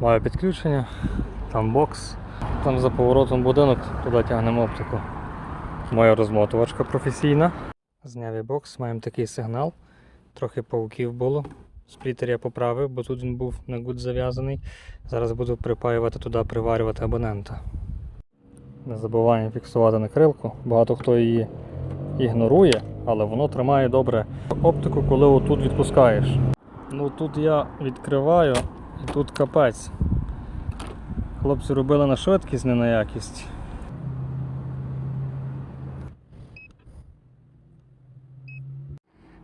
Маю підключення, там бокс, там за поворотом будинок, туди тягнемо оптику. Моя розмотувачка професійна. Зняв я бокс, маємо такий сигнал. Трохи пауків було. Сплітер я поправив, бо тут він був на гуд зав'язаний. Зараз буду припаювати туди, приварювати абонента. Не забуваємо фіксувати накрилку. Багато хто її ігнорує, але воно тримає добре оптику, коли отут відпускаєш. Ну тут я відкриваю тут капець. Хлопці робили на швидкість, не на якість.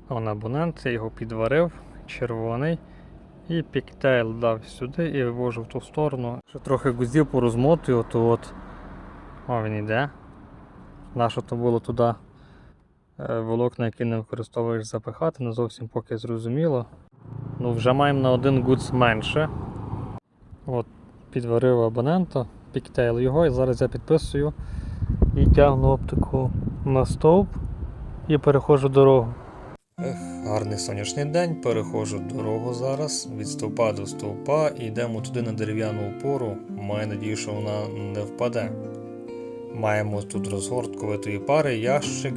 Он абонент, я його підварив, червоний. І піктейл дав сюди і вивожу в ту сторону. Ще трохи гузів порозмотую, то от. О, він йде. Нащо то було туди е, волокна, які не використовуєш запихати, не зовсім поки зрозуміло. Ну, вже маємо на один гудс менше. От, підварив абонента, піктейл його, і зараз я підписую і тягну оптику на стовп і переходжу дорогу. Ех, гарний сонячний день, переходжу дорогу зараз від стовпа до стовпа йдемо туди на дерев'яну опору. Маю надію, що вона не впаде. Маємо тут розгортку витої пари, ящик,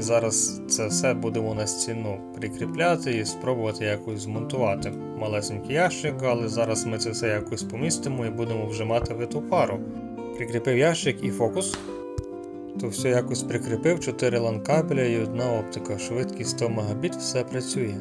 і зараз це все будемо на стіну прикріпляти і спробувати якось змонтувати. Малесенький ящик, але зараз ми це все якось помістимо і будемо вже мати виту пару. Прикріпив ящик і фокус. То все якось прикріпив, 4 лан кабеля і одна оптика. Швидкість 100 Мбіт, все працює.